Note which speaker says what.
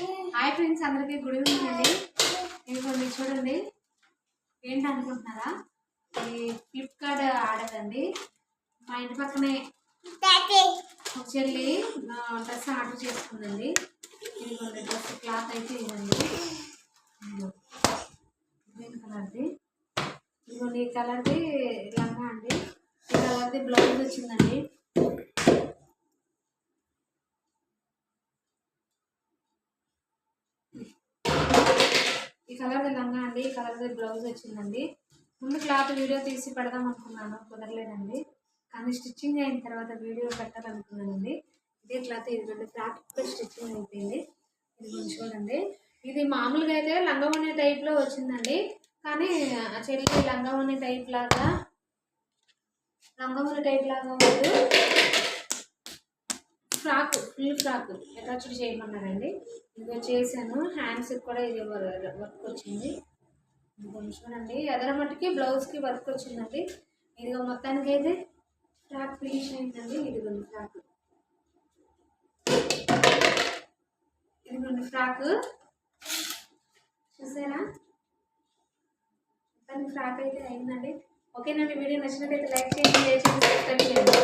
Speaker 1: Hi friends అందరికీ good evening అండి. ఇదిగోండి చూడండి. ఏంటి అనుకుంటున్నారా ఇది ఫ్లిప్కార్ట్ ఆర్డర్ అండి. మా ఇంటి పక్కనే చెల్లి డ్రెస్ ఆర్డర్ చేసుకుందండి. ఇదిగోండి డ్రెస్ క్లాత్ అయితే ఇదండి ఇదిగో. గ్రీన్ కలర్ది ఇదిగోండి ఈ కలర్ది లంగా అండి. ఈ కలర్ది బ్లౌజ్ వచ్చిందండి. కలర్ లంగా అండి ఈ కలర్ బ్లౌజ్ వచ్చిందండి. ముందు క్లాత్ వీడియో తీసి పెడదాం అనుకున్నాను కుదరలేదండి. కానీ స్టిచ్చింగ్ అయిన తర్వాత వీడియో పెట్టాలనుకున్నానండి. ఇదే క్లాత్ ఇదిగోండి ఫ్రాక్ స్టిచ్చింగ్ అయిపోయింది. ఇది చూడండి ఇది మామూలుగా అయితే లంగవని టైప్లో వచ్చిందండి. కానీ ఆ చెల్లి లంగవని టైప్ లాగా లంగవని టైప్ లాగా ఉంది. ఫ్రాక్ ఫుల్ ఫ్రాక్ అటాచ్డ్ చేయమన్నారండి. ఇదిగో చేశాను. హ్యాండ్స్కి కూడా ఇది వర్క్ వచ్చింది. కొంచెం చూడండి ఎదర మట్టుకి బ్లౌజ్కి వర్క్ వచ్చిందండి. ఇదిగో మొత్తానికి అయితే ఫ్రాక్ ఫినిష్ అయిందండి. ఇదిగోండి ఫ్రాక్. ఇదిగోండి ఫ్రాక్. చూసారా? మొత్తానికి ఫ్రాక్ అయితే అయిందండి. ఓకేనండి. వీడియో నచ్చినట్లయితే లైక్ చేయండి సబ్స్క్రైబ్ చేయండి.